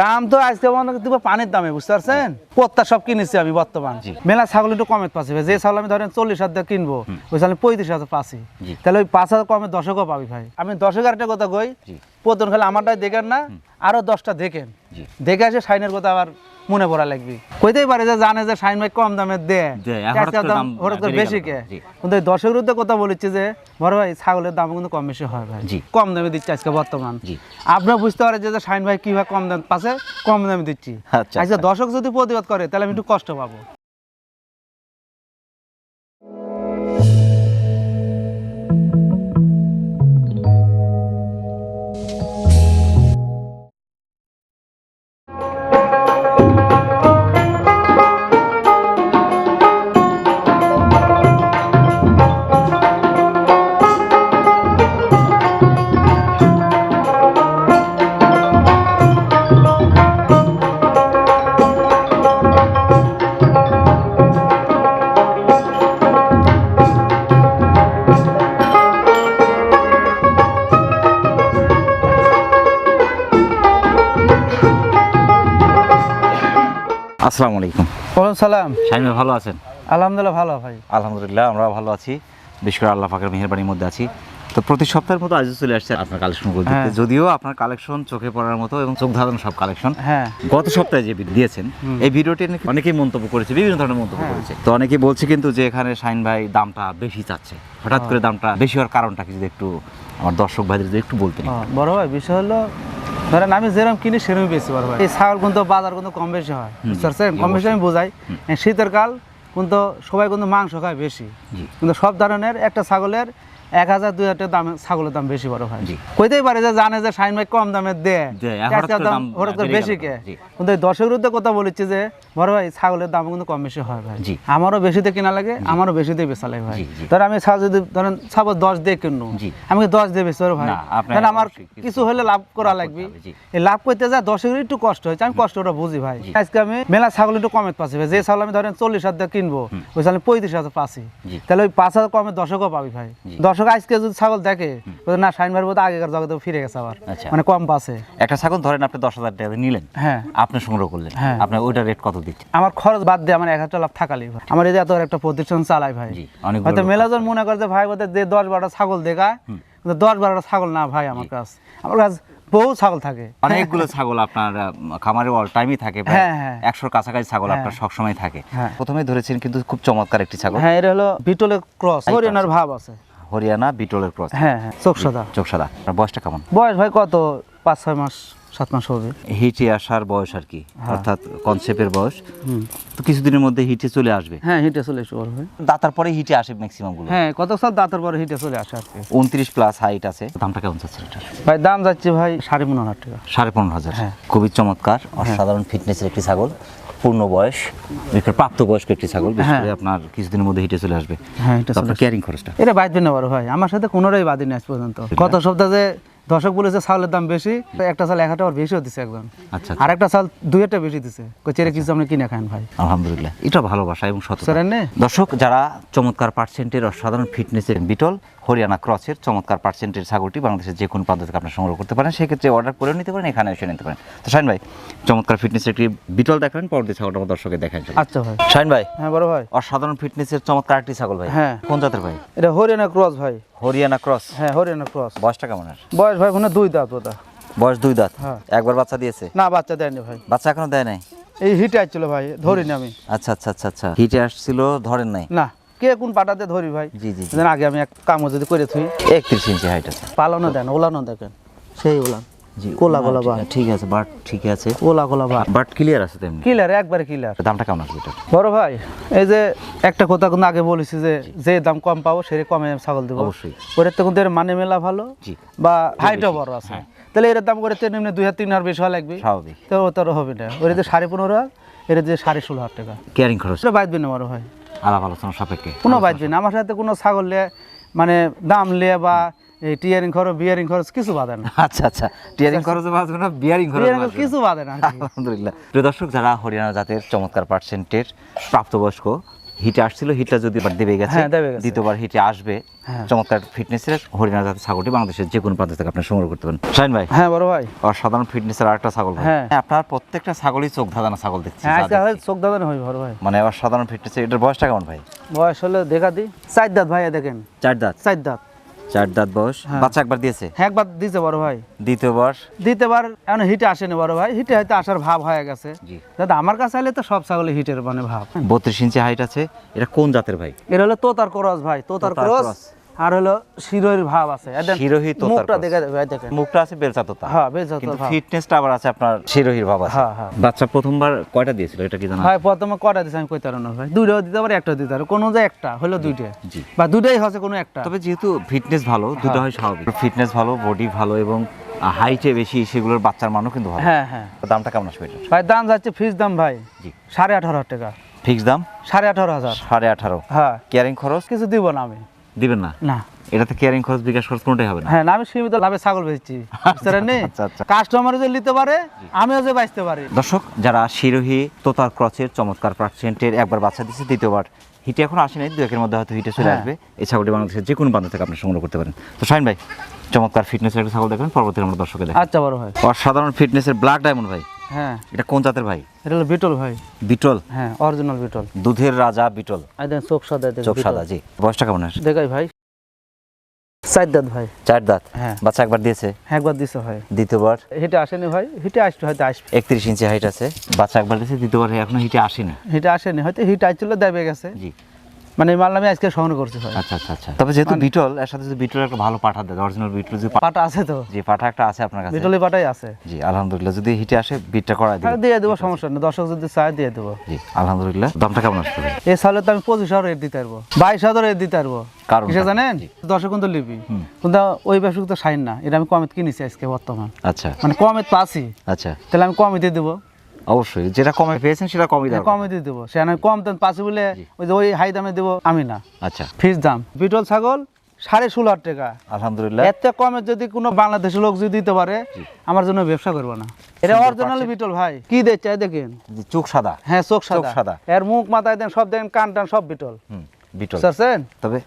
দাম তো আজকে মনে পানির দামে বুঝতে পারছেন? পত্তা সব কিনেছি আমি বর্তমান। মেলা ছাগল একটু কমে পাচ্ছি যে ছাগল আমি ধরেন চল্লিশ হাজার কিনবো ওই ছাগল পঁয়ত্রিশ হাজার পাচ্ছি। তাহলে ওই পাঁচ হাজার কমে দশকও পাবি ভাই। আমি দশ হাজারটা কথা কই প্রথম খালি আমারটাই দেখেন না আরও দশটা দেখেন। দেখে আসে সাইনের কথা আবার মনে পড়া লাগবে। কইতেই পারে যে জানে যে শাইন ভাই কম দামে হঠাৎ বেড়ে বেশি কে? কিন্তু দশের বিরুদ্ধে কথা বলেছে যে বড় ভাই ছাগলের দাম কিন্তু কম বেশি হয় ভাই। কম দামে দিচ্ছে আজকে বর্তমান। আপনার বুঝতে পারে যে শাইন ভাই কীভাবে কম দাম পাশে কম দামে দিচ্ছি। আচ্ছা, আজকে আচ্ছা। দর্শক যদি প্রতিবাদ করে তাহলে আমি একটু কষ্ট পাবো। আসসালামু আলাইকুম। বলুন সালাম। শাহিন ভাই ভালো আছেন? আলহামদুলিল্লাহ ভালো ভাই। আলহামদুলিল্লাহ আমরা ভালো আছি। বিশেষ করে আল্লাহ পাকের মেহেরবানির মধ্যে আছি। তো প্রতি সপ্তাহের মতো আজও চলে আসছে আপনার কালেকশন করতে হ্যাঁ। যদিও আপনার কালেকশন চোখে পড়ার মতো এবং চোখ ধাঁধানো সব কালেকশন হ্যাঁ। গত সপ্তাহে যে দিয়েছেন এই ভিডিওটি নাকি অনেকেই মন্তব্য করেছে বিভিন্ন ধরনের মন্তব্য হ্যাঁ। করেছে। তো অনেকেই বলছে কিন্তু যে এখানে শাহিন ভাই দামটা বেশি চাচ্ছে। হঠাৎ করে দামটা বেশি হওয়ার কারণটা কি যদি একটু আমার দর্শক ভাইদের যদি একটু বলতেন। বড় ভাই বিষয় হলো ধরেন আমি যেরকম কিনি সেরকম বেশি পারব। এই ছাগল কিন্তু বাজার কিন্তু কম বেশি হয় বুঝতে পারছেন? কম বেশি আমি বোঝাই। শীতের কাল কিন্তু সবাই কিন্তু মাংস খায় বেশি। কিন্তু সব ধরনের একটা ছাগলের এক হাজার দুই হাজার দাম ছাগলের দাম বেশি বড় হয়। কইতেই পারে যে জানে যে ভাই কম দামে দেয়। দাম হঠাৎ করে বেশি কে? কিন্তু এই দশের বিরুদ্ধে কথা বলেছি যে বড় ভাই ছাগলের দাম কিন্তু কম বেশি হয় ভাই। আমারও বেশিতে কিনা লাগে আমারও বেশিতে বেচা লাগে ভাই। ধর আমি ছাগল যদি ধরেন ছাগল দশ দিয়ে কিনবো আমি দশ দিয়ে বেচতে ভাই? কারণ আমার কিছু হলে লাভ করা লাগবে। এই লাভ করতে যা দশের একটু কষ্ট হয়েছে আমি কষ্টটা বুঝি ভাই। আজকে আমি মেলা ছাগল একটু কমে পাচ্ছি ভাই। যে ছাগল আমি ধরেন চল্লিশ হাজার কিনবো ওই ছাগল পঁয়ত্রিশ হাজার পাচ্ছি। তাহলে ওই পাঁচ হাজার কমে দশকও পাবি ভাই। জি। দর্শক আজকে যদি ছাগল দেখে না শাইন ভাইয়ের মতো আগেকার জগতে ফিরে গেছে আবার। আচ্ছা। মানে কম পাচ্ছে একটা ছাগল ধরেন আপনি দশ হাজার টাকা নিলেন। হ্যাঁ। আপনি সংগ্রহ করলেন। হ্যাঁ। আপনার ওইটা রেট কত দিচ্ছে? আমার খরচ বাদ দিয়ে আমার এক হাজার লাভ থাকালি আমার এই এত একটা প্রতিষ্ঠান চালাই ভাই। হয়তো মেলাজন মনে করে যে ভাই যে দশ বারোটা ছাগল দেখায় দশ বারোটা ছাগল না ভাই আমার কাছ। আমার কাছে বহু ছাগল থাকে। অনেকগুলো ছাগল আপনার খামারে অল টাইমই থাকে হ্যাঁ, হ্যাঁ। একশোর কাছাকাছি ছাগল। আপনার সবসময় থাকে। প্রথমে ধরেছেন কিন্তু খুব চমৎকার একটি ছাগল। হ্যাঁ এটা হলো বিটলের ক্রস হরিয়ানার ভাব আছে। হরিয়ানা বিটলের ক্রস হ্যাঁ হ্যাঁ। চোখ সাদা। চোখ সাদা। বয়সটা কেমন? বয়স ভাই কত? পাঁচ ছয় মাস সাত মাস হবে। হিটে আসার বয়স আর কি। অর্থাৎ কনসেপ্টের বয়স। তো কিছুদিনের মধ্যে হিটে চলে আসবে। হ্যাঁ হিটে চলে ভাই। দাতার পরে হিটে আসে ম্যাক্সিমামগুলো। হ্যাঁ কত সাল দাঁতের পরে হিটে চলে আসে আর কি উনত্রিশ প্লাস হাইট আছে। দামটা কেমন এটা? ভাই দাম যাচ্ছে ভাই সাড়ে পনেরো হাজার টাকা। সাড়ে পনেরো হাজার। হ্যাঁ। খুবই চমৎকার অসাধারণ ফিটনেসের একটি ছাগল। পূর্ণ বয়স একটা করে প্রাপ্তবয়স্ক একটি ছাগল বিশেষ হ্যাঁ। করে আপনার কিছুদিনের মধ্যে হিটে চলে আসবে। হ্যাঁ আপনার ক্যারিং খরচটা। এটা বাঁচবে না বড় ভাই আমার সাথে কোনোটাই বাদি নেই আজ পর্যন্ত। গত সপ্তাহে দর্শক বলেছে চাউলের দাম বেশি একটা চাল এক হাজার বেশিও দিছে একদম আচ্ছা আর একটা চাল দুই হাজার বেশি দিছে। কই চেরে কিছু আপনি কিনে খান ভাই। আলহামদুলিল্লাহ। এটা ভালোবাসা এবং সততা। নে। দর্শক যারা চমৎকার পার্সেন্টের অসাধারণ ফিটনেসের বিটল হরিয়ানা ক্রসের চমৎকার পার্সেন্টের ছাগলটি বাংলাদেশের যে কোনো প্রান্ত থেকে আপনার সংগ্রহ করতে পারেন সেক্ষেত্রে অর্ডার করেও নিতে পারেন এখানে এসে নিতে পারেন। তো শাইন ভাই চমৎকার ফিটনেসের একটি বিটল দেখাবেন পরবর্তী ছাগলটা আমার দর্শকের দেখান আচ্ছা ভাই। শাইন ভাই হ্যাঁ বড় ভাই। অসাধারণ ফিটনেসের চমৎকার একটি ছাগল ভাই। হ্যাঁ। কোন জাতের ভাই? এটা হরিয়ানা ক্রস ভাই। হরিয়ানা ক্রস? হ্যাঁ হরিয়ানা ক্রস। বয়সটা কেমন বয়স ভাই মানে দুই দাঁত ওটা বয়স দুই দাঁত? হ্যাঁ। একবার বাচ্চা দিয়েছে? না বাচ্চা দেয়নি ভাই। বাচ্চা এখনও দেয় নাই? এই হিটে আসছিল ভাই ধরিনি আমি। আচ্ছা আচ্ছা আচ্ছা আচ্ছা। হিটে আসছিল ধরেন নাই? না। কে কোন পাটাতে ধরি ভাই? জি জি যেন আগে আমি এক কামও যদি করে থুই। একত্রিশ ইঞ্চি হাইট আছে। পালনও দেন ওলানো দেখেন। সেই ওলান। জি কোলা কোলা বাট। ঠিক আছে বাট ঠিক আছে। ওলা কোলা বা বাট ক্লিয়ার আছে তেমনি। কিলার একবারে কিলার দামটা কেমন এটা বড় ভাই এই যে একটা কথা কিন্তু আগে বলেছি যে যে দাম কম পাবো সেই কমে ছাগল দেবো। অবশ্যই। ওটার তো কিন্তু এর মানে মেলা ভালো জি। বা হাইটও বড় আছে। তাহলে এর দাম করে নিম্নে দুই হাজার তিন হাজার বেশি হওয়া লাগবে। স্বাভাবিক। তো ও তোর হবে না। ওটা যে সাড়ে পনেরো হাজার এটা যে সাড়ে ষোলো হাজার টাকা। ক্যারিং খরচ। বাঁচবে না বড় ভাই। আলাপ আলোচনা সাপেক্ষে। কোনো বাঁচবে না আমার সাথে কোনো ছাগল লে মানে দাম লে বা এই টিয়ারিং খরচ বিয়ারিং খরচ কিছু বাধে না। আচ্ছা আচ্ছা। টিয়ারিং খরচে বাঁচবে না বিয়ারিং খরচ। কিছু বাধে না আলহামদুলিল্লাহ। প্রিয় দর্শক যারা হরিয়ানা জাতের চমৎকার পার্সেন্টের প্রাপ্তবয়স্ক হিটে আসছিল হিটটা যদি এবার দেবে গেছে হ্যাঁ, গেছে। দ্বিতীয়বার হিটে আসবে। হ্যাঁ। চমৎকার ফিটনেসের হরিণা জাতের ছাগলটি বাংলাদেশের যে কোনো প্রান্ত থেকে আপনি সংগ্রহ করতে পারেন। শাহিন ভাই। হ্যাঁ বড় ভাই। অসাধারণ ফিটনেসের আরেকটা ছাগল হ্যাঁ। আপনার প্রত্যেকটা ছাগলই চোখ ধাঁধানো ছাগল দেখছি হ্যাঁ ধাঁধানো। হয় চোখ দাদা হই বড় ভাই। মানে অসাধারণ ফিটনেস এটার বয়সটা কেমন ভাই? বয়স হলে দেখা দিই চার দাঁত ভাই দেখেন। চার দাঁত? চার দাঁত। চার দাঁত বয়স। হ্যাঁ। বাচ্চা একবার দিয়েছে? হ্যাঁ একবার দিতে বড় ভাই। দ্বিতীয়বার দ্বিতীয়বার এখন হিটে আসেনি বড় ভাই। হিটে হয়তো আসার ভাব হয়ে গেছে। দাদা আমার কাছে আইলে তো সব ছাগলে হিটের মানে ভাব। বত্রিশ ইঞ্চি হাইট আছে। এটা কোন জাতের ভাই? এটা হলো তোতার ক্রস ভাই তোতার ক্রস। আর হলো শিরোহির ভাব আছে। শিরোহী মুখটা দেখে ভাই দেখেন। মুখটা আছে বেলচা তোতা। হ্যাঁ কিন্তু ফিটনেসটা আবার আছে আপনার শিরোহির ভাব আছে। হ্যাঁ, হ্যাঁ। বাচ্চা প্রথমবার কয়টা দিয়েছিল এটা কি জানা ভাই প্রথমে দিছে আমি না ভাই। দুইটাও দিতে পারে একটা দিতে পারে। কোনো যে একটা হলো দুইটা জি। বা দুইটাই হচ্ছে কোনো একটা। তবে যেহেতু ফিটনেস ভালো দুটো হয় স্বাভাবিক। ফিটনেস ভালো বডি ভালো এবং হাইটে বেশি সেগুলোর বাচ্চার মানও কিন্তু ভালো। হ্যাঁ হ্যাঁ। দামটা কেমন আসবে ভাই দাম যাচ্ছে ফিস দাম ভাই। জি। সাড়ে আঠারো হাজার টাকা। ফিক্স দাম? সাড়ে আঠারো হাজার। সাড়ে আঠারো। হ্যাঁ। কেয়ারিং খরচ? কিছু দিব না আমি। দিবেন না? না। এটাতে কেয়ারিং খরচ বিকাশ খরচ কোনটাই হবে না। হ্যাঁ না আমি সীমিত লাভে ছাগল বেচছি বুঝতে পারেননি? আচ্ছা, আচ্ছা। কাস্টমার যে নিতে পারে আমিও যে বাঁচতে পারি। দর্শক যারা শিরোহী তোতার ক্রচের চমৎকার পার্সেন্টের একবার বাচ্চা দিচ্ছে দ্বিতীয়বার হিটে এখন আসে নাই দু একের মধ্যে হয়তো হিটে চলে হ্যাঁ। আসবে। এই ছাগলটি বাংলাদেশের যে কোনো প্রান্ত থেকে আপনি সংগ্রহ করতে পারেন। তো শাহিন ভাই চমৎকার ফিটনেসের একটা ছাগল দেখবেন পরবর্তী আমরা দর্শকে দেখেন আচ্ছা বড় ভাই। অসাধারণ ফিটনেসের ব্ল্যাক ডায়মন্ড ভাই। হ্যাঁ। এটা কোন জাতের ভাই? এটা হলো বিটল ভাই। বিটল? হ্যাঁ অরিজিনাল বিটল। দুধের রাজা বিটল। এই দেন চোখ সাদা চোখ সাদা জি। বয়সটা কেমন আছে দেখাই ভাই। চার দাঁত ভাই। চার দাঁত? হ্যাঁ। বাচ্চা একবার দিয়েছে? হ্যাঁ, একবার দিছে ভাই। দ্বিতীয়বার? হিটে আসেনি ভাই। হিটে আসবে হয়তো আসবে। একত্রিশ ইঞ্চি হাইট আছে। বাচ্চা একবার দিয়েছে দ্বিতীয়বার এখনও হিটে আসেনি। হিটে আসেনি হয়তো হিট আসছিল দেবে গেছে। জি। মানে মাল আমি আজকে সংগ্রহ করছি আচ্ছা আচ্ছা আচ্ছা। তবে যেহেতু মানে- বিটল এর সাথে যদি বিটলের একটা ভালো পাঠা দেয় অরিজিনাল বিটল যদি পা- পাটা আছে তো। যে পাঠা একটা আছে আপনার কাছে। বিটলি পাটাই আছে। জি আলহামদুলিল্লাহ যদি হিটে আসে বিটটা করা হ্যাঁ দিই দিয়ে দেবো সমস্যা নেই। দর্শক যদি চায় দিয়ে দেবো। জি আলহামদুলিল্লাহ। দামটা কেমন আসবে এই সালে তো আমি পঁচিশ হাজার রেট দিতে পারব। বাইশ হাজার রেট দিতে পারব। কারণটা? কিসে জানেন জি। দর্শক কিন্তু লিপি। কিন্তু ওই ব্যবসা তো সাইন না। এটা আমি কমে কিনেছি আজকে বর্তমান। আচ্ছা। মানে কমে পাচ্ছি আচ্ছা। তাহলে আমি কমে দিয়ে দেবো। অবশ্যই যেটা কমে পেয়েছেন সেটা কমই দাম কমে দিয়ে দেবো। সে আমি কম দাম পাচ্ছি বলে ওই যে ওই হাই দামে দেবো আমি না। আচ্ছা। ফিস দাম। বিটল ছাগল সাড়ে ষোলো হাজার টাকা। আলহামদুলিল্লাহ। এত কমে যদি কোনো বাংলাদেশের লোক যদি দিতে পারে আমার জন্য ব্যবসা করব না। এটা অরিজিনাল বিটল ভাই। কি দেখছে দেখেন। চোখ সাদা। হ্যাঁ চোখ সাদা। সাদা। এর মুখ মাথায় দেন সব দেখেন কান টান সব বিটল। বিটল। তবে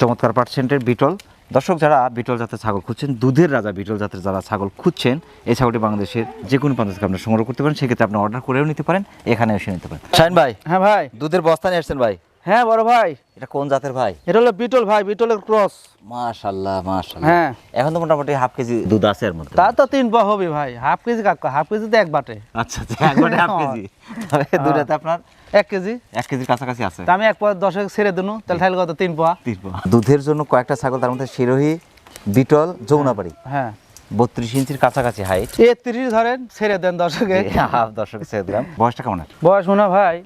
চমৎকার পার্সেন্টের বিটল। দর্শক যারা বিটল জাতের ছাগল খুঁজছেন দুধের রাজা বিটল জাতের যারা ছাগল খুঁজছেন এই ছাগলটি বাংলাদেশের যে কোনো প্রান্ত থেকে আপনি সংগ্রহ করতে পারেন। সেক্ষেত্রে আপনি অর্ডার করেও নিতে পারেন এখানে এসে নিতে পারেন। শাহিন ভাই হ্যাঁ ভাই। দুধের বস্তা নিয়ে আসছেন ভাই। হ্যাঁ বড় ভাই। এটা কোন জাতের ভাই? এটা হলো বিটল ভাই বিটলের ক্রস। মাশাল্লাহ মাশাল্লাহ। হ্যাঁ। এখন তো মোটামুটি হাফ কেজি দুধ আছে এর মধ্যে। তা তো তিন পা হবে ভাই। হাফ কেজি কাকা হাফ কেজি তো এক বাটে। আচ্ছা আচ্ছা একবারে হাফ কেজি। তবে দুধেতে আপনার এক কেজি। এক কেজির কাছাকাছি আছে। তা আমি এক পা দশক ছেড়ে দিনু তাহলে তাহলে কত? তিন পা। তিন পোয়া। দুধের জন্য কয়েকটা ছাগল তার মধ্যে শিরোহী বিটল যৌনাবাড়ি হ্যাঁ বত্রিশ ইঞ্চির কাছাকাছি হাইট এ তিরিশ ধরেন ছেড়ে দেন দশকে। হাফ দর্শক ছেড়ে দিলাম। বয়সটা কেমন? বয়স মনে ভাই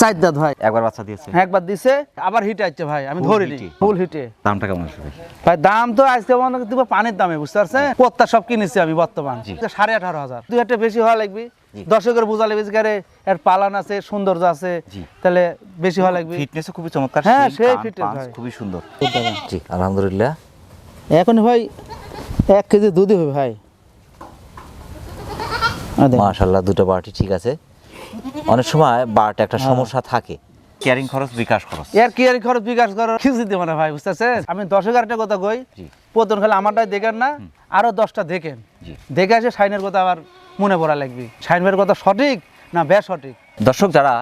চার দাঁত ভাই। একবার বাচ্চা দিয়েছে। একবার দিছে আবার হিটে আসছে ভাই আমি ধরিনি ফুল হিটে। দামটা কেমন আসবে ভাই? দাম তো আজকে মনে হয় দিব পানির দামে বুঝতে পারছেন? পত্তা সব কিনেছি আমি বর্তমান। সাড়ে আঠারো হাজার। দুই একটা বেশি হওয়া লাগবে। দর্শকের বোঝা লাগবে যে এর পালান আছে সৌন্দর্য আছে তাহলে বেশি হওয়া লাগবে। ফিটনেসও খুবই চমৎকার। হ্যাঁ, সেই পাঁচ ভাই। খুবই সুন্দর। জি আলহামদুলিল্লাহ। এখন ভাই এক কেজি দুধই হবে ভাই। দেখ। দুটো বাটি ঠিক আছে। অনেক সময় বাট একটা সমস্যা থাকে। কেয়ারিং খরচ বিকাশ খরচ। এর কি আর খরচ বিকাশ করার কিছু দিতে মানে ভাই বুঝতেছেন? আমি দশ এগারোটা কথা কই জি। প্রথম খালি আমারটাই দেখেন না আরও দশটা দেখেন। জি। দেখে আসে সাইনের কথা আবার মনে পড়া লাগবে। সাইনের কথা সঠিক না বেশ সঠিক দর্শক যারা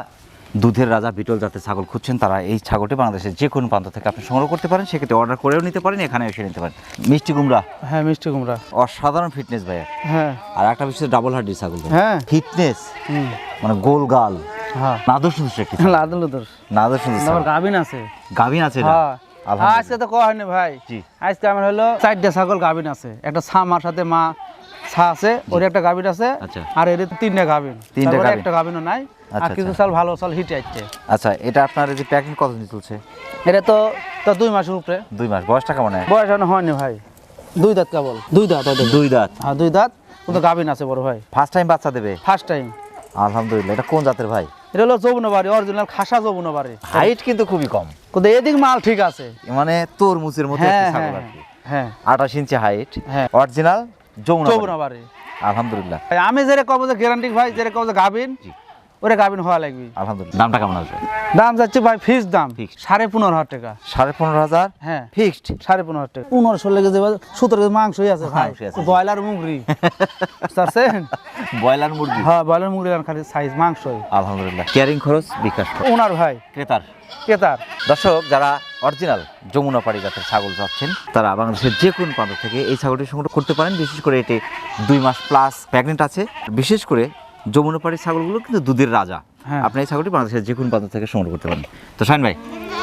দুধের রাজা বিটল জাতের ছাগল খুঁজছেন তারা এই ছাগলটি বাংলাদেশের যে কোনো প্রান্ত থেকে আপনি সংগ্রহ করতে পারেন। সেক্ষেত্রে অর্ডার করেও নিতে পারেন এখানে এসে নিতে পারেন। মিষ্টি কুমড়া। হ্যাঁ মিষ্টি কুমড়া। অসাধারণ ফিটনেস ভাইয়া। হ্যাঁ। আর একটা বিষয় ডাবল হার্ডি ছাগল হ্যাঁ। ফিটনেস হুম। মানে গোল গাল। হ্যাঁ। নাদর সুন্দর একটি লাদুল উদর নাদর সুন্দর আমার গাভিন আছে। গাভিন আছে এটা? হ্যাঁ। আজকে তো কয় হয়নি ভাই? আজকে আমার হলো চারটা ছাগল গাভিন আছে। একটা ছা সাথে মা ছা আছে। ওর একটা গাভিন আছে। আচ্ছা। আর এর তিনটা গাভিন। তিনটা তারপরে একটা গাভিনও নাই। আর কিছু। ভালো চাল হিটে আসছে। এটা আপনার এই যে প্যাকিং কতদিন চলছে? এটা তো তো দুই মাসের উপরে। দুই মাস। বয়সটা কেমন হয়? বয়স এখনও হয়নি ভাই। দুই দাঁত কেবল। দুই দাঁত দুই দাঁত। হ্যাঁ দুই দাঁত। কিন্তু গাভিন আছে বড় ভাই। ফার্স্ট টাইম বাচ্চা দেবে? ফার্স্ট টাইম আলহামদুলিল্লাহ এটা কোন জাতের ভাই? এটা হলো যৌবনবাড়ি অরিজিনাল খাসা যৌবন যৌবনবাড়ি হাইট কিন্তু খুবই কম। কিন্তু এদিক মাল ঠিক আছে। মানে তরমুজের মতো হ্যাঁ হ্যাঁ হ্যাঁ। আঠাশ ইঞ্চি হাইট হ্যাঁ। অরিজিনাল যৌন বাড়ি আলহামদুলিল্লাহ। আমি যেরে কব যে গ্যারান্টি ভাই যেরে কব যে গাভিন। জি। ওরে গাভিন হওয়া লাগবে। আলহামদুলিল্লাহ। দামটা কেমন আসবে? দাম যাচ্ছে ভাই ফিক্স দাম Fixed। সাড়ে পনেরো হাজার টাকা। সাড়ে পনেরো হাজার? হ্যাঁ। ফিক্সড সাড়ে পনেরো হাজার টাকা। পনেরো ষোলো কেজি সতেরো কেজি মাংসই আছে ভাই। আছে। ব্রয়লার মুগরি চাচ্ছেন ব্রয়লার মুরগি? হ্যাঁ ব্রয়লার আর খালি সাইজ মাংসই। আলহামদুলিল্লাহ। কেয়ারিং খরচ বিকাশ ওনার ভাই। ক্রেতার। ক্রেতার। দর্শক যারা অরিজিনাল যমুনাপাড়ি জাতের ছাগল চাচ্ছেন তারা বাংলাদেশের যে কোনো প্রান্ত থেকে এই ছাগলটি সংগ্রহ করতে পারেন। বিশেষ করে এটি দুই মাস প্লাস প্রেগনেন্ট আছে। বিশেষ করে যমুনাপাড়ি ছাগলগুলো কিন্তু দুধের রাজা। হ্যাঁ। আপনি এই ছাগলটি বাংলাদেশের যে কোনো প্রান্ত থেকে সংগ্রহ করতে পারেন। তো শাইন ভাই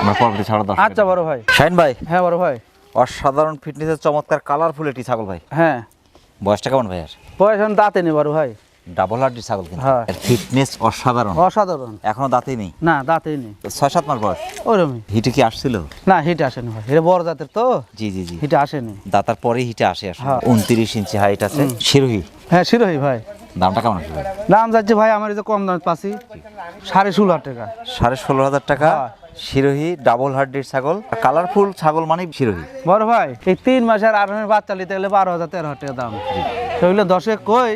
আমরা পরবর্তী ছাগল দর্শক আচ্ছা বড় ভাই। শাইন ভাই হ্যাঁ বড় ভাই। অসাধারণ ফিটনেসের চমৎকার কালারফুল একটি ছাগল ভাই। হ্যাঁ। বয়সটা কেমন ভাই আর বয়স এখন দাঁতে নেই বড় ভাই। ডাবল হার্ডি ছাগল কিন্তু। হ্যাঁ। ফিটনেস অসাধারণ। অসাধারণ। এখনও দাঁতেই নেই? না দাঁতেই নেই। ছয় সাত মাস বয়স। ওরমই। হিটে কি আসছিল? না হিট আসেনি ভাই। এটা বড় জাতের তো। জি জি জি। হিটে আসেনি। দাঁতার পরে হিটে আসে আসে হ্যাঁ। উনত্রিশ ইঞ্চি হাইট আছে। শিরোহী? হ্যাঁ শিরোহি ভাই। দামটা কেমন আসবে দাম যাচ্ছে ভাই আমার এই যে কম দামে পাচ্ছি সাড়ে ষোলো হাজার টাকা। সাড়ে ষোলো হাজার টাকা। শিরোহী ডাবল হার্ডির ছাগল। কালারফুল ছাগল মানে শিরোহী। বড় ভাই এই তিন মাসের আট মাসের বাচ্চা নিতে গেলে বারো হাজার তেরো হাজার টাকা দাম। সেগুলো দশে কই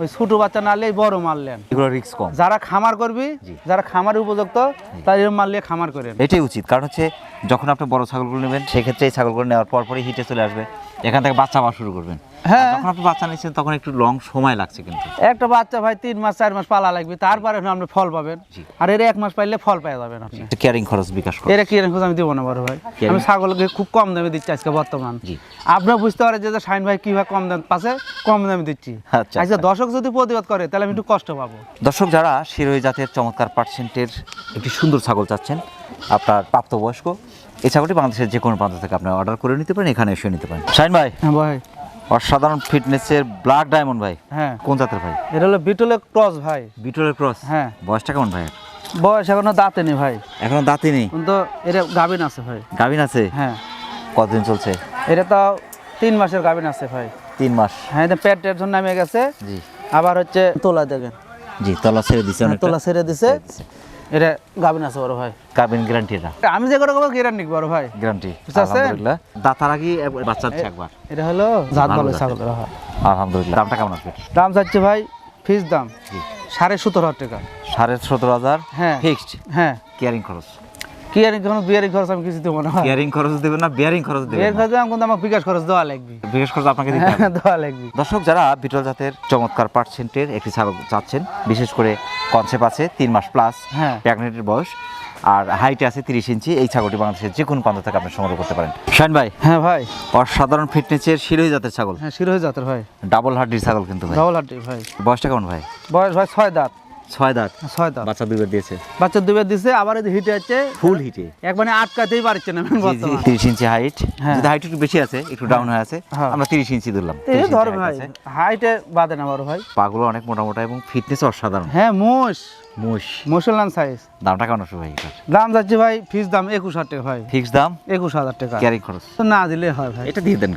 ওই ছোট বাচ্চা না নিলেই বড় মারলেন এগুলো রিস্ক কম। যারা খামার করবি যারা খামার উপযুক্ত মাল নিয়ে খামার করেন। এটাই উচিত। কারণ হচ্ছে যখন আপনি বড় ছাগলগুলো নেবেন সেক্ষেত্রে এই ছাগলগুলো নেওয়ার পর পরই হিটে চলে আসবে। এখান থেকে বাচ্চা আবার শুরু করবেন। হ্যাঁ। যখন আপনি বাচ্চা নিচ্ছেন তখন একটু লং সময় লাগছে কিন্তু। একটা বাচ্চা ভাই তিন মাস চার মাস পালা লাগবে তারপরে আপনি ফল পাবেন। আর এর এক মাস পাইলে ফল পেয়ে যাবেন আপনি। ক্যারিং খরচ বিকাশ এরা কি এরকম আমি দিব না বড় ভাই। আমি ছাগলকে খুব কম দামে দিচ্ছি আজকে বর্তমান। জি। আপনার বুঝতে পারেন যে শাইন ভাই কীভাবে কম দাম পাশে কম দামে দিচ্ছি। আচ্ছা, আজকে দর্শক যদি প্রতিবাদ করে তাহলে আমি একটু কষ্ট পাবো। দর্শক যারা শিরোই জাতের চমৎকার পার্সেন্টের একটি সুন্দর ছাগল চাচ্ছেন আপনার প্রাপ্তবয়স্ক এই ছাগলটি বাংলাদেশের যে কোনো প্রান্ত থেকে আপনি অর্ডার করে নিতে পারেন এখানে এসে নিতে পারেন। শাইন ভাই হ্যাঁ ভাই। অসাধারণ ফিটনেসের ব্ল্যাক ডায়মন্ড ভাই হ্যাঁ। কোন জাতের ভাই? এটা হলো বিটলের ক্রস ভাই। বিটলের ক্রস হ্যাঁ। বয়সটা কেমন ভাই বয়স এখনও দাঁতে নেই ভাই। এখনও দাঁতে নেই? কিন্তু এটা গাভিন আছে ভাই। গাভিন আছে? হ্যাঁ। কতদিন চলছে? এটা তো তিন মাসের গাভিন আছে ভাই। তিন মাস। হ্যাঁ এটা পেট টেনশন নামে গেছে। জি। আবার হচ্ছে তোলা দেখেন। জি তলা ছেড়ে দিছে অনেক তোলা ছেড়ে দিছে। এটা গাভিন আছে বড় ভাই। গাবিন গ্যারান্টি এটা। আমি যে করে গ্যারান্টি বড় ভাই। গ্যারান্টি? আলহামদুলিল্লাহ। দাতার আগে একবার বাচ্চা দিচ্ছে একবার। এটা হলো জাত ভালো ছাগল। আলহামদুলিল্লাহ। দামটা কেমন আছে? দাম চাচ্ছে ভাই ফিক্স দাম। সাড়ে সতেরো হাজার টাকা। সাড়ে সতেরো হাজার হ্যাঁ। ফিক্সড হ্যাঁ। কেয়ারিং খরচ। কি আর কোনো বিয়ারিং খরচ আমি কিছু দেবো না। কেয়ারিং খরচ দেবেন না বিয়ারিং খরচ বিয়ের খরচ কিন্তু আমার বিকাশ খরচ দেওয়া লাগবে। বিশেষ খরচ আপনাকে দিতে হবে। দেওয়া লাগবে। দর্শক যারা বিটল জাতের চমৎকার পার্সেন্টের একটি ছাগল চাচ্ছেন বিশেষ করে কনসেপ্ট আছে তিন মাস প্লাস হ্যাঁ। প্রেগনেন্টের বয়স আর হাইটে আছে তিরিশ ইঞ্চি এই ছাগলটি বাংলাদেশের যে কোনো প্রান্ত থেকে আপনি সংগ্রহ করতে পারেন। শাইন ভাই হ্যাঁ ভাই। অসাধারণ ফিটনেসের শিরোহী জাতের ছাগল। হ্যাঁ শিরোহী জাতের ভাই। ডাবল হার্ডির ছাগল কিন্তু ভাই। ডবল হাড্ডি ভাই। বয়সটা কেমন ভাই? বয়স ভাই ছয় দাঁত। ছয় দাঁত। ছয় দাঁত। বাচ্চা দুইবার দিয়েছে। বাচ্চা দুবার দিছে আবার এই হিটে হচ্ছে ফুল হিটে এক মানে আটকাতেই পারছে না তিরিশ ইঞ্চি হাইট হ্যাঁ। যদি হাইট একটু বেশি আছে একটু ডাউন হয়ে আছে হ্যাঁ। আমরা তিরিশ ইঞ্চি ধরলাম। এই 30 ইঞ্চি ধর ভাই হাইটে বাদে না বড় ভাই। পাগুলো অনেক মোটা মোটা এবং ফিটনেস অসাধারণ। হ্যাঁ মোষ। মুসলমান সাইজ দামটা কেমন আসবে ভাই দাম যাচ্ছে ভাই ফিস দাম একুশ হাজার টাকা ভাই। ফিক্স দাম? একুশ হাজার টাকা। ক্যারিং খরচ। তো না দিলে হয় ভাই। এটা দিয়ে দেন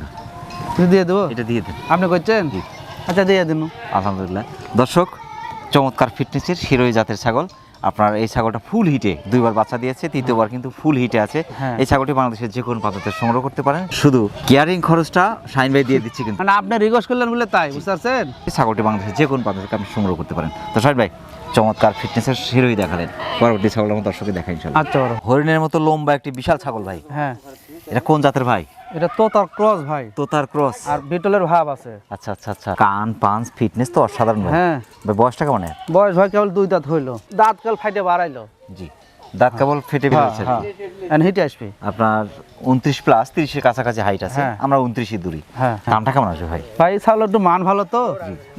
দিয়ে দেবো? এটা দিয়ে দেন। আপনি করছেন? আচ্ছা দিয়ে দিন। আলহামদুলিল্লাহ। দর্শক চমৎকার ফিটনেসের শিরোই জাতের ছাগল। আপনার এই ছাগলটা ফুল হিটে দুইবার বাচ্চা দিয়েছে তৃতীয়বার কিন্তু ফুল হিটে আছে। হ্যাঁ। এই ছাগলটি বাংলাদেশের যে কোনো প্রান্ততে সংগ্রহ করতে পারেন। শুধু কেয়ারিং খরচটা শাইন ভাই দিয়ে দিচ্ছি কিন্তু। মানে আপনি রিকোয়েস্ট করলেন বলে তাই বুঝতে পারছেন? এই ছাগলটি বাংলাদেশের যে কোনো প্রান্ত থেকে আপনি সংগ্রহ করতে পারেন। তো শাইন ভাই চমৎকার ফিটনেসের হিরোই দেখালেন। পরবর্তী ছাগল আমার দর্শকে দেখা ইনশাল্লাহ আচ্ছা বড়। হরিণের মতো লম্বা একটি বিশাল ছাগল ভাই। হ্যাঁ। এটা কোন জাতের ভাই? এটা তোতার ক্রস ভাই। তোতার ক্রস। আর বিটলের ভাব আছে। আচ্ছা আচ্ছা আচ্ছা। কান পাঞ্চ ফিটনেস তো অসাধারণ হ্যাঁ। বয়সটা কেমন? বয়স ভাই কেবল দুই দাঁত হইল। দাঁত কাল ফাইটে বাড়াইলো। জি। দাঁত কেবল ফেটে হ্যাঁ বেরোচ্ছে হ্যাঁ। আসবে। আপনার উনত্রিশ প্লাস তিরিশের কাছাকাছি হাইট আছে। হ্যাঁ। আমরা দূরি দামটা কেমন আসবে ভাই? ভাই ছাগল একটু মান ভালো তো?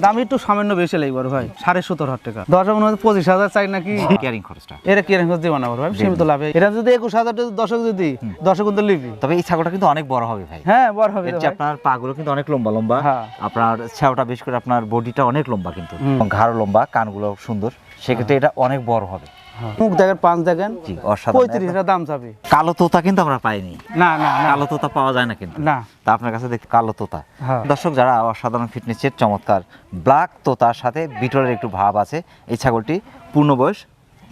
দাম একটু সামান্য বেশি লাগবে ভাই। সাড়ে সতেরো হাজার টাকা। দশ পঁচিশ হাজার চাই নাকি? ক্যারিং খরচটা। দিব না ভাই সীমিত লাভে। এটা যদি একুশ হাজার টাকা দশক যদি দশক কিন্তু লিবি তবে এই ছাগলটা কিন্তু অনেক বড় হবে ভাই। হ্যাঁ বড় হবে। আপনার পাগুলো কিন্তু অনেক লম্বা লম্বা। হ্যাঁ। আপনার ছাওটা বেশ করে আপনার বডিটা অনেক লম্বা কিন্তু। ঘাড় লম্বা কানগুলো সুন্দর। সেক্ষেত্রে এটা অনেক বড় হবে। মুখ দেখেন পাঁচ দেখেন পঁয়ত্রিশ হাজার দাম চাবি। কালো তোতা কিন্তু আমরা পাইনি। না না কালো তোতা পাওয়া যায় না কিন্তু। না। তা আপনার কাছে দেখতে কালো তোতা। হ্যাঁ। দর্শক যারা অসাধারণ ফিটনেসের চমৎকার ব্ল্যাক তোতার সাথে বিটলের একটু ভাব আছে এই ছাগলটি পূর্ণ বয়স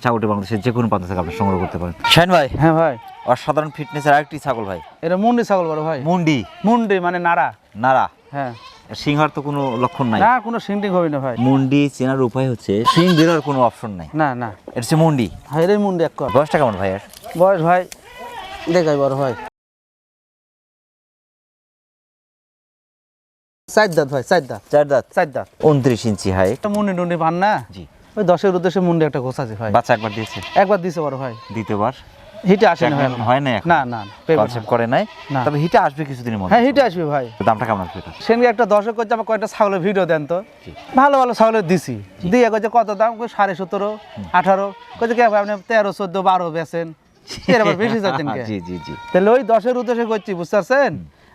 ছাগলটি বাংলাদেশের যে কোনো প্রান্ত থেকে আপনি সংগ্রহ করতে পারেন। শাইন ভাই হ্যাঁ ভাই। অসাধারণ ফিটনেসের আরেকটি ছাগল ভাই। এটা মুন্ডি ছাগল বড় ভাই। মুন্ডি। মুন্ডি মানে নাড়া। নাড়া। হ্যাঁ। সিংহার তো কোনো লক্ষণ নাই। না কোনো সিংটিং হবে না ভাই। মুন্ডি চেনার উপায় হচ্ছে সিং বেরোর কোনো অপশন নাই। না না। এটা হচ্ছে মুন্ডি। হাইরে মুন্ডি এক কর। বয়সটা কেমন ভাইয়ার? বয়স ভাই দেখাই বড় ভাই চার দাঁত ভাই চার দাঁত। চার দাঁত? চার দাঁত। উনত্রিশ ইঞ্চি হাইট একটা মুন্ডি টুন্ডি পান না? জি। ওই দশের উদ্দেশ্যে মুন্ডি একটা গোছাছে ভাই। বাচ্চা একবার দিয়েছে? একবার দিছে বড় ভাই। দ্বিতীয়বার? হিটে আসে না হয় না না না কনসেপ্ট করে নাই? তবে হিটে আসবে কিছুদিনের মধ্যে? হ্যাঁ হিটে আসবে ভাই। দামটা কেমন আসবে সেদিনকে একটা দর্শক করছে আমার কয়েকটা ছাগলের ভিডিও দেন তো। ভালো ভালো ছাগলের দিছি। দিয়ে কত দাম? কই সাড়ে সতেরো আঠারো। কে আপনি তেরো চোদ্দ বারো বেছেন বেশি যাচ্ছেন জি জি জি। তাহলে ওই দশের উদ্দেশ্যে করছি বুঝতে পারছেন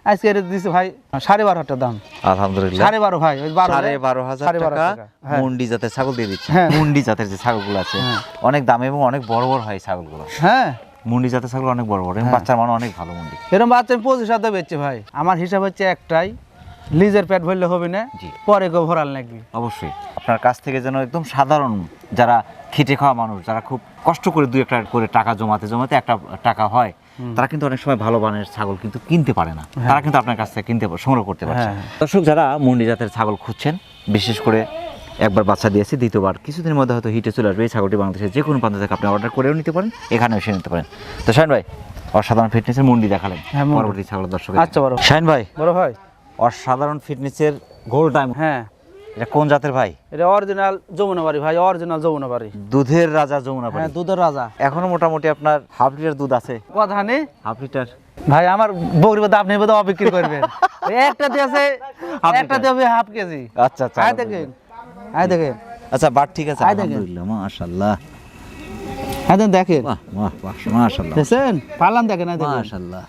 আজকে এটা দিছি ভাই সাড়ে বারো হাজার দাম। আলহামদুলিল্লাহ। সাড়ে বারো ভাই ওই বারো সাড়ে বারো হাজার টাকা হ্যাঁ। মুন্ডি জাতের ছাগল দিয়ে দিচ্ছে। হ্যাঁ। মুন্ডি জাতের যে ছাগলগুলো আছে হ্যাঁ। অনেক দাম এবং অনেক বড় বড় হয় ছাগলগুলো। হ্যাঁ। মুন্ডি জাতের ছাগল অনেক বড় বড় এবং বাচ্চার মান অনেক ভালো মুন্ডি। এরকম বাচ্চা আমি পঁচিশ হাজার বেচছি ভাই। আমার হিসাব হচ্ছে একটাই লিজের পেট ভরলে হবে না। পরে গো ভরাল লাগবে অবশ্যই। আপনার কাছ থেকে যেন একদম সাধারণ যারা খেটে খাওয়া মানুষ যারা খুব কষ্ট করে দুই একটা করে টাকা জমাতে জমাতে একটা টাকা হয় তারা কিন্তু অনেক সময় ভালো মানের ছাগল কিন্তু কিনতে পারে না। তারা কিন্তু আপনার কাছ থেকে কিনতে সংগ্রহ করতে পারছে। হ্যাঁ। দর্শক যারা মুন্ডি জাতের ছাগল খুঁজছেন বিশেষ করে একবার বাচ্চা দিয়েছি দ্বিতীয়বার। কিছুদিনের মধ্যে হয়তো হিটে চলে আসবে এই ছাগলটি বাংলাদেশের যে কোনো প্রান্ত থেকে আপনি অর্ডার করেও নিতে পারেন এখানেও এসে নিতে পারেন। তো শাহিন ভাই অসাধারণ ফিটনেসের মুন্ডি দেখালেন। হ্যাঁ। পরবর্তী ছাগল দর্শক আচ্ছা, বড়। শাহিন ভাই বড় ভাই। অসাধারণ ফিটনেসের গোল টাইম হ্যাঁ। এটা কোন জাতের ভাই? এটা অরিজিনাল যমুনাবাড়ি ভাই অরিজিনাল যমুনাবাড়ি দুধের রাজা যমুনা হ্যাঁ দুধের রাজা। এখনও মোটামুটি আপনার হাফ লিটার দুধ আছে। কথা নেই হাফ লিটার ভাই আমার বকরি বাদ আপনি বোধ বিক্রি করবেন। একটা দিয়েছে একটা। দেবে হাফ কেজি। আচ্ছা আচ্ছা আয় দেখেন। আয় দেখেন আচ্ছা বাট ঠিক আছে দেখেন। আলহামদুলিল্লাহ মাশাআল্লাহ। আয় দেখেন দেখেন। বাহ বাহ বাহ মাশাআল্লাহ। দেখছেন? পারলাম দেখেন আয় দেখেন। মাশাআল্লাহ।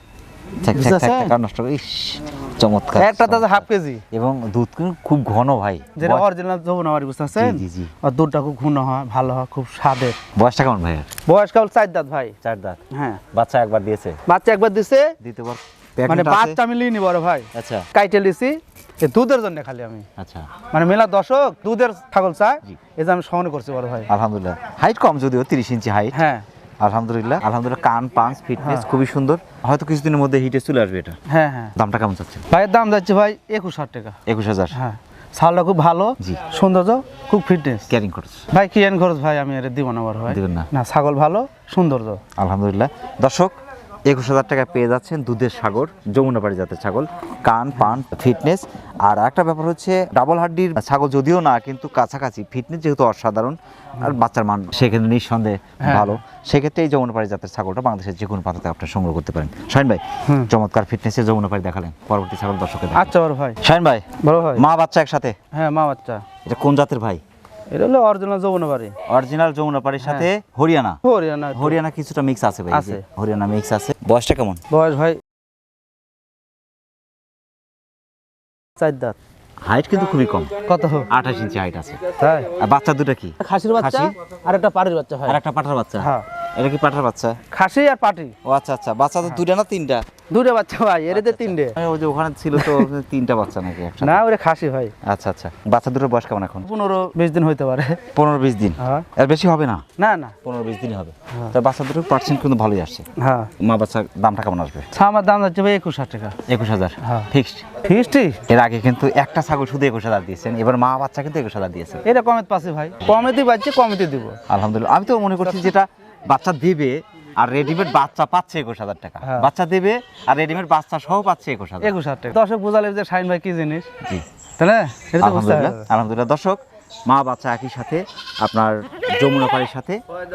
চমৎকার। একটা হাফ কেজি। এবং দুধ খুব ঘন ভাই। যেটা অরিজিনাল জি, জি। আর দুধটা খুব ঘন হয় ভালো হয় খুব স্বাদের। বয়সটা কেমন ভাই বয়স কেবল চার দাঁত ভাই। চার দাঁত। হ্যাঁ। বাচ্চা একবার দিয়েছে? বাচ্চা একবার দিছে। দ্বিতীয়বার মানে বাচ্চা আমি ভাই। আচ্ছা। কাইটে লিছি। দুধের জন্য খালি আমি। আচ্ছা। মানে মেলা দশক দুধের ছাগল জি। এই যে আমি করছি বড় ভাই। আলহামদুলিল্লাহ। হাইট কম যদিও তিরিশ ইঞ্চি হাইট হ্যাঁ। আলহামদুলিল্লাহ। আলহামদুলিল্লাহ কান পাঁচ ফিটনেস হ্যাঁ। খুবই সুন্দর। হয়তো কিছুদিনের মধ্যে হিটে চলে আসবে এটা। হ্যাঁ হ্যাঁ। দামটা কেমন চাচ্ছেন? ভাইয়ের দাম যাচ্ছে ভাই একুশ হাজার টাকা। একুশ হাজার। হ্যাঁ। ছাগলটা খুব ভালো জি। সৌন্দর্য খুব ফিটনেস ক্যারিং খরচ। ভাই কি এন খরচ ভাই আমি এটা দিব না বড় ভাই। দিবেন না। না ছাগল ভালো সৌন্দর্য। আলহামদুলিল্লাহ। দর্শক একুশ হাজার টাকায় পেয়ে যাচ্ছেন দুধের সাগর যমুনাপাড়ি জাতের ছাগল কান পান ফিটনেস আর একটা ব্যাপার হচ্ছে ডাবল হাড্ডির ছাগল যদিও না কিন্তু কাছাকাছি। ফিটনেস যেহেতু অসাধারণ আর বাচ্চার মান সেক্ষেত্রে নিঃসন্দেহে হ্যাঁ। ভালো। সেক্ষেত্রে এই যমুনাপাড়ি জাতের ছাগলটা বাংলাদেশের যে কোনো প্রান্তে আপনি সংগ্রহ করতে পারেন। শাহিন ভাই। চমৎকার ফিটনেসের যমুনাপাড়ি দেখালেন পরবর্তী ছাগল দর্শকের আচ্ছা বড় ভাই। শাহিন ভাই বড় ভাই। মা বাচ্চা একসাথে? হ্যাঁ মা বাচ্চা। এটা কোন জাতের ভাই? এটা হলো অরিজিনাল অরিজিনাল সাথে হরিয়ানা। হরিয়ানা হরিয়ানা কিছুটা মিক্স আছে ভাই আছে। হরিয়ানা মিক্স আছে। বয়সটা কেমন? বয়স ভাই চার দাঁত। হাইট কিন্তু খুবই কম। কত? হোক আঠাশ ইঞ্চি হাইট আছে। তাই? আর বাচ্চা দুটো কি? খাসির বাচ্চা? আর একটা পাড়ির বাচ্চা হয়। আর একটা পাঠার বাচ্চা। হ্যাঁ। এটা কি পাঠার বাচ্চা? খাসি আর পাটি ও আচ্ছা আচ্ছা। বাচ্চা তো দুটা না তিনটা? দুটো বাচ্চা ভাই এর তিনটে। ওই যে ওখানে ছিল তো তিনটা বাচ্চা নাকি না ওরে খাসি ভাই। আচ্ছা আচ্ছা। বাচ্চা দুটোর বয়স কেমন এখন? পনেরো বিশ দিন হইতে পারে। পনেরো বিশ দিন? হ্যাঁ। এর বেশি হবে না? না না। পনেরো বিশ দিনই হবে। হ্যাঁ। তো বাচ্চা দুটোর পার্সেন্ট কিন্তু ভালোই আসছে। হ্যাঁ। মা বাচ্চার দামটা কেমন আসবে? আমার দাম যাচ্ছে ভাই একুশ হাজার টাকা। একুশ হাজার? হ্যাঁ। ফিক্সড ফিক্সটি এর আগে কিন্তু একটা ছাগল শুধু একুশ হাজার দিয়েছেন এবার মা বাচ্চা কিন্তু একুশ হাজার দিয়েছেন এটা কমেত পাচ্ছি ভাই। কমেতেই পাচ্ছি কমেতে দিব। আলহামদুলিল্লাহ। আমি তো মনে করছি যেটা বাচ্চা দিবে আর রেডিমেড বাচ্চা পাচ্ছে একুশ হাজার টাকা। হ্যাঁ। বাচ্চা দিবে আর রেডিমেড বাচ্চা সহ পাচ্ছে একুশ হাজার। একুশ হাজার টাকা। দর্শক বোঝালে যে শাহিন ভাই কি জিনিস? জি। তাই না এটা তো আলহামদুলিল্লাহ আলহামদুলিল্লাহ। দর্শক মা বাচ্চা একই সাথে আপনার যমুনা পাড়ির সাথে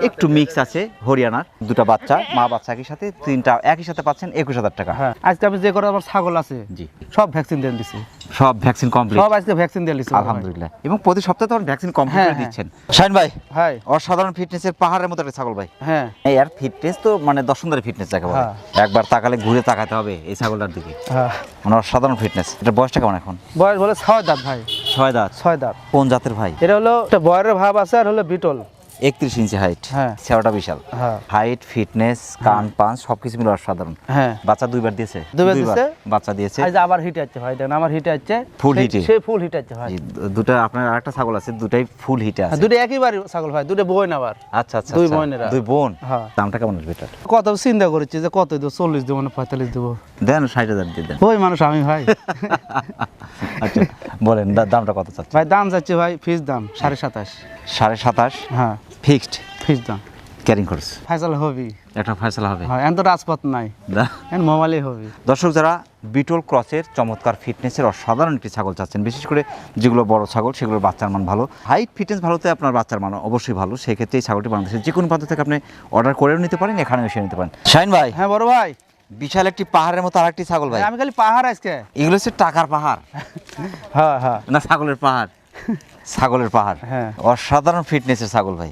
একটু মিক্স আছে হরিয়ানার দুটো বাচ্চা মা বাচ্চা একই সাথে তিনটা একই সাথে পাচ্ছেন একুশ হাজার টাকা। হ্যাঁ আজকে আমি যে করে আমার ছাগল আছে জি। সব ভ্যাকসিন দিয়ে দিছি। সব ভ্যাকসিন কমপ্লিট সব আজকে ভ্যাকসিন দিয়ে দিছি আলহামদুলিল্লাহ। এবং প্রতি সপ্তাহে তখন ভ্যাকসিন কমপ্লিট হ্যাঁ, করে হ্যাঁ। দিচ্ছেন। শাহিন ভাই ভাই। অসাধারণ ফিটনেসের পাহাড়ের মতো একটা ছাগল ভাই। হ্যাঁ। এই আর ফিটনেস তো মানে দর্শনদারি ফিটনেস যাকে বলে। হ্যাঁ। একবার তাকালে ঘুরে তাকাতে হবে এই ছাগলটার দিকে। হ্যাঁ। মানে অসাধারণ ফিটনেস এটা বয়সটা কেমন এখন? বয়স বলে ছয় দাঁত ভাই। ছয় দাঁত। ছয় দাঁত। কোন জাতের ভাই? এটা হলো একটা বয়ের ভাব আছে আর হলো বিটল। একত্রিশ ইঞ্চি হাইট হ্যাঁ। সেওয়াটা বিশাল। হ্যাঁ। হাইট ফিটনেস কান পান সবকিছু মিলে অসাধারণ। হ্যাঁ। বাচ্চা দুইবার দিয়েছে। দুইবার দিয়েছে। বাচ্চা দিয়েছে। আবার হিট আছে ভাই দেখেন আমার হিট আছে সেই- হিটে? সেই ফুল হিট আছে ভাই। দুটা আপনার আরেকটা ছাগল আছে দুটাই ফুল হিটে আছে। দুটো একইবারই ছাগল ভাই দুটো বই না আবার। আচ্ছা আচ্ছা দুই আচ্ছা। বোনেরা। দুই বোন? হ্যাঁ। দামটা কেমন আসবে এটার? কত চিন্তা করেছি যে কত দেবো চল্লিশ দেবো না পঁয়তাল্লিশ দেবো। দেন ষাট হাজার দিয়ে দেন। ওই মানুষ আমি ভাই। আচ্ছা বলেন দামটা কত চাচ্ছে ভাই দাম যাচ্ছে ভাই ফিস দাম সাড়ে সাতাশ। সাড়ে সাতাশ? হ্যাঁ। ফিক্সড? ফিস দাম ক্যারিং খরচ? ফাইসাল হবি। একটা ফয়সলা হবে। হ্যাঁ এখন তো রাজপথ নাই। এখন মোবাইলে হবি। দর্শক যারা বিটল ক্রসের চমৎকার ফিটনেসের অসাধারণ একটি ছাগল চাচ্ছেন বিশেষ করে যেগুলো বড় ছাগল সেগুলোর বাচ্চার মান ভালো। হাইট ফিটনেস ভালোতে আপনার বাচ্চার মান অবশ্যই ভালো। সেক্ষেত্রে এই ছাগলটি বাংলাদেশের যে কোনো প্রান্ত থেকে আপনি অর্ডার করেও নিতে পারেন এখানেও এসে নিতে পারেন। শাইন ভাই। হ্যাঁ বড় ভাই। বিশাল একটি পাহাড়ের মতো আরেকটি ছাগল ভাই। আমি খালি পাহাড় আজকে। এগুলো হচ্ছে টাকার পাহাড়। হ্যাঁ হ্যাঁ। না ছাগলের পাহাড়। ছাগলের পাহাড়। হ্যাঁ। অসাধারণ ফিটনেসের ছাগল ভাই।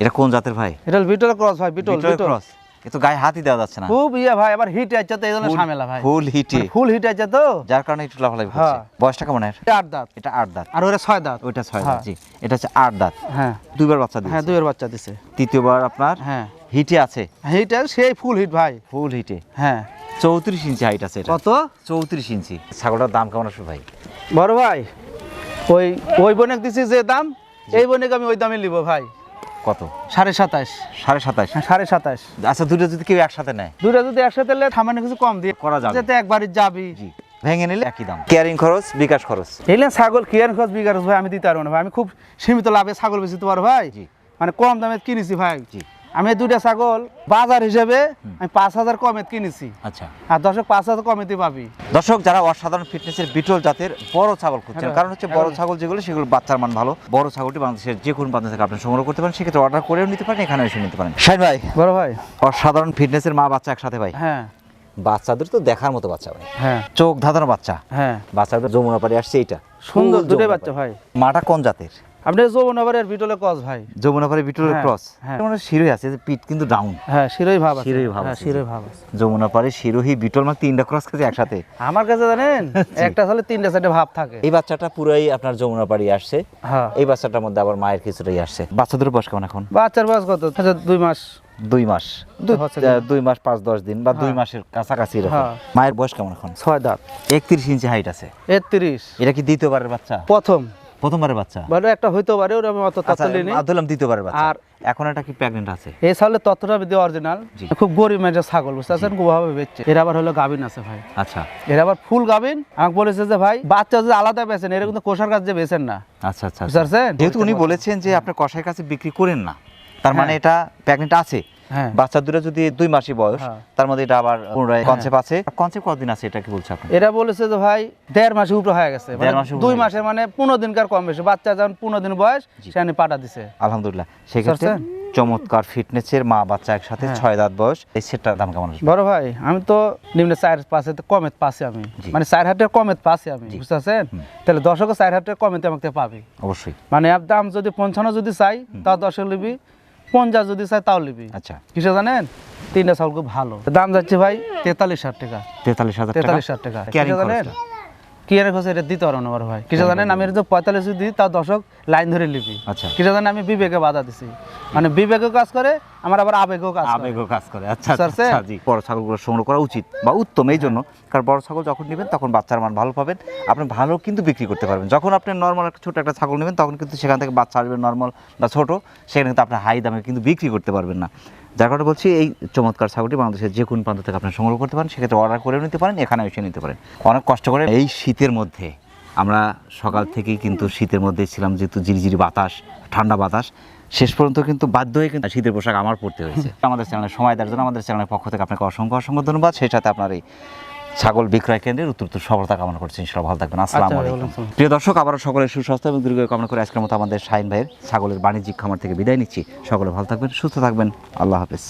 এটা কোন জাতের ভাই? এটা বিটল ক্রস ভাই বিটল ক্রস। এ তো গায়ে হাতই দেওয়া যাচ্ছে না। খুব ইয়ে ভাই আবার হিট আছে তো এই জন্য ঝামেলা ভাই। ফুল হিটে ফুল হিট আছে তো। যার কারণে একটু লাফালাফি হ্যাঁ। বয়সটা কেমন এর? এটা আট দাঁত। এটা আট দাঁত। আর ওরা ছয় দাঁত। ওইটা ছয় দাঁত হ্যাঁ। জি। এটা হচ্ছে আট দাঁত। হ্যাঁ। দুইবার বাচ্চা হ্যাঁ দিয়েছে দুইয়ের বাচ্চা দিছে তৃতীয়বার আপনার হ্যাঁ। হিটে আছে। হিট সেই ফুল হিট ভাই। ফুল হিটে হ্যাঁ। চৌত্রিশ ইঞ্চি হাইট আছে এটা। কত? চৌত্রিশ ইঞ্চি ছাগলটার দাম কেমন আসবে ভাই? বড় ভাই ওই ওই বনেক দিছি যে দাম এই বনেক আমি ওই দামে নিব ভাই। কত? সাড়ে সাতাশ। সাড়ে সাতাশ? হ্যাঁ সাড়ে সাতাশ। আচ্ছা দুটো যদি কেউ একসাথে নেয়? দুটা যদি একসাথে নিলে সামান্য কিছু কম দিয়ে করা যাবে। যেতে একবারই যাবি। জি। ভেঙে নিলে একই দাম। কেয়ারিং খরচ বিকাশ খরচ। এলে ছাগল কিয়ার খরচ বিঘার ভাই আমি দিতে পারব না ভাই। আমি খুব সীমিত লাভে ছাগল বেচতে পারব ভাই। মানে কম দামে কিনেছি ভাই। জি। আমি দুইটা ছাগল বাজার হিসেবে আমি পাঁচ হাজার কমে কিনেছি। আচ্ছা। আর দর্শক পাঁচ হাজার কমেতে পাবি। দর্শক যারা অসাধারণ ফিটনেসের বিটল জাতের বড় ছাগল খুঁজছেন হ্যাঁ, কারণ হচ্ছে বড় হ্যাঁ। ছাগল যেগুলো সেগুলো বাচ্চার মান ভালো। বড় ছাগলটি বাংলাদেশের যে কোনো প্রান্ত থেকে আপনি সংগ্রহ করতে পারেন সেক্ষেত্রে অর্ডার করেও নিতে পারেন এখানে এসে নিতে পারেন। শাহিন ভাই বড় ভাই। অসাধারণ ফিটনেসের মা বাচ্চা একসাথে ভাই। হ্যাঁ। বাচ্চাদের তো দেখার মতো বাচ্চা ভাই। হ্যাঁ। চোখ ধাঁধানো বাচ্চা। হ্যাঁ। বাচ্চাদের যমুনা পাড়ি আসছে এইটা। সুন্দর দুটোই বাচ্চা। ভাই। মাটা কোন জাতের? আপনি যৌবনগরের বিটলে কস ভাই। বিটলের হ্যাঁ, ক্রস হ্যাঁ। মানে শিরোই আছে যে পিঠ কিন্তু ডাউন হ্যাঁ শিরোই ভাব আছে। শিরোই ভাব হ্যাঁ আছে, শিরোই ভাব আছে। শিরোহি বিটল মানে তিনটা ক্রস খেয়েছে একসাথে। আমার কাছে জানেন একটা তিনটা চারটে ভাব থাকে। এই বাচ্চাটা পুরাই আপনার আসছে। হ্যাঁ। এই বাচ্চাটার মধ্যে আবার মায়ের কিছুটাই আসছে। বাচ্চাদের বয়স কেমন এখন? বাচ্চার বয়স কত? আচ্ছা দুই মাস। দুই মাস। দুই- মাস পাঁচ দশ দিন বা দুই। মাসের কাছাকাছি এরকম। মায়ের বয়স কেমন এখন? ছয় দাঁত। একত্রিশ ইঞ্চি হাইট আছে। একত্রিশ। এটা কি দ্বিতীয়বারের বাচ্চা? প্রথম। প্রথমবারের বাচ্চা। বলে একটা হইতে পারে ওরা আমি অত আচ্ছা তত্ত্ব নিই দ্বিতীয়বারের বাচ্চা। আর এখন এটা কি প্রেগনেন্ট আছে? এই সালে আমি দিয়ে অরিজিনাল খুব গরিব মেয়েটা ছাগল বুঝতে পারছেন? গোভাবে বেচছে। এর আবার হলো গাভিন আছে ভাই। আচ্ছা। এর আবার ফুল গাভিন। আমাকে বলেছে যে ভাই বাচ্চা যদি আলাদা বেচেন এর কিন্তু কোষার কাজ যে বেচেন না। আচ্ছা আচ্ছা বুঝতে যেহেতু উনি বলেছেন যে আপনি কষাই কাছে বিক্রি করেন না তার মানে হ্যাঁ। এটা প্রেগনেন্ট আছে। হ্যাঁ বাচ্চা দুটো যদি দুই মাসই বয়স হ্যাঁ। তার মধ্যে এটা আবার পুনরায় হ্যাঁ। কনসেপ্ট আছে। কনসেপ্ট কতদিন আছে এটা কি বলছে আপনি এরা বলেছে যে ভাই দেড় মাসের উপরে হয়ে গেছে। মানে মাসের দুই মাসে মানে পনেরো দিনকার কম বেশি। বাচ্চা যখন পনেরো দিন বয়স জি। সে পাঠা দিছে। আলহামদুলিল্লাহ। সেক্ষেত্রে চমৎকার ফিটনেসের মা বাচ্চা একসাথে হ্যাঁ। ছয় দাঁত বয়স এই সেটটার দাম কেমন বড় ভাই আমি তো নিম্ন চার পাশে কমেত পাশে আমি। মানে চার হাটের কমেত পাশে আমি পারছেন। তাহলে দশকে চার হাটের কমেতে আমাকে পাবি। অবশ্যই। মানে দাম যদি পঞ্চান্ন যদি চাই তাও দশে লিবি পঞ্চাশ যদি চাই তাও নিবি। আচ্ছা। কিসে জানেন? তিনটা চাউল খুব ভালো দাম যাচ্ছে ভাই তেতাল্লিশ হাজার টাকা। তেতাল্লিশ হাজার তেতাল্লিশ হাজার টাকা। কিসে জানেন? খরচটা? কি এর খরচ এটা দিতে পারো না ভাই। কিসে জানেন? আমি যদি পঁয়তাল্লিশ দিই তাও দশক লাইন ধরে লিবি আচ্ছা। কিসে জানেন? আমি বিবেকে বাধা দিছি। মানে বিবেকে কাজ করে আমার আবার আবেগেও কাজ আবেগও কাজ করে। আচ্ছা আচ্ছা, আচ্ছা, জি। বড় ছাগলগুলো সংগ্রহ করা উচিত বা উত্তম এই জন্য। কারণ বড় ছাগল যখন নেবেন তখন বাচ্চার মান ভালো পাবেন। আপনি ভালো কিন্তু বিক্রি করতে পারবেন। যখন আপনি নর্মাল একটা ছোট একটা ছাগল নেবেন তখন কিন্তু সেখান থেকে বাচ্চা আসবে নর্মাল বা ছোট। সেখানে কিন্তু আপনি হাই দামে কিন্তু বিক্রি করতে পারবেন না। যার কারণে বলছি এই চমৎকার ছাগলটি বাংলাদেশের যে কোন প্রান্ত থেকে আপনি সংগ্রহ করতে পারেন সেক্ষেত্রে অর্ডার করেও নিতে পারেন এখানে এসে নিতে পারেন। অনেক কষ্ট করে এই শীতের মধ্যে আমরা সকাল থেকেই কিন্তু শীতের মধ্যে ছিলাম যেহেতু ঝিরিঝিরি বাতাস ঠান্ডা বাতাস শেষ পর্যন্ত কিন্তু বাধ্য হয়ে কিন্তু শীতের পোশাক আমার পড়তে হয়েছে। আমাদের চ্যানেলে সময় দেওয়ার জন্য আমাদের চ্যানেলের পক্ষ থেকে আপনাকে অসংখ্য অসংখ্য ধন্যবাদ। সেই সাথে আপনার এই ছাগল বিক্রয় কেন্দ্রের উত্তর উত্তর সফলতা কামনা করছি ইনশাল্লাহ ভালো থাকবেন। আসসালামু আচ্ছা, আলাইকুম। আসসালাম। প্রিয় দর্শক আবারও সকলের সুস্বাস্থ্য এবং দীর্ঘ কামনা করে আজকের মতো আমাদের শাহিন ভাইয়ের ছাগলের বাণিজ্যিক খামার থেকে বিদায় নিচ্ছি। সকলে ভালো থাকবেন সুস্থ থাকবেন। আল্লাহ হাফেজ।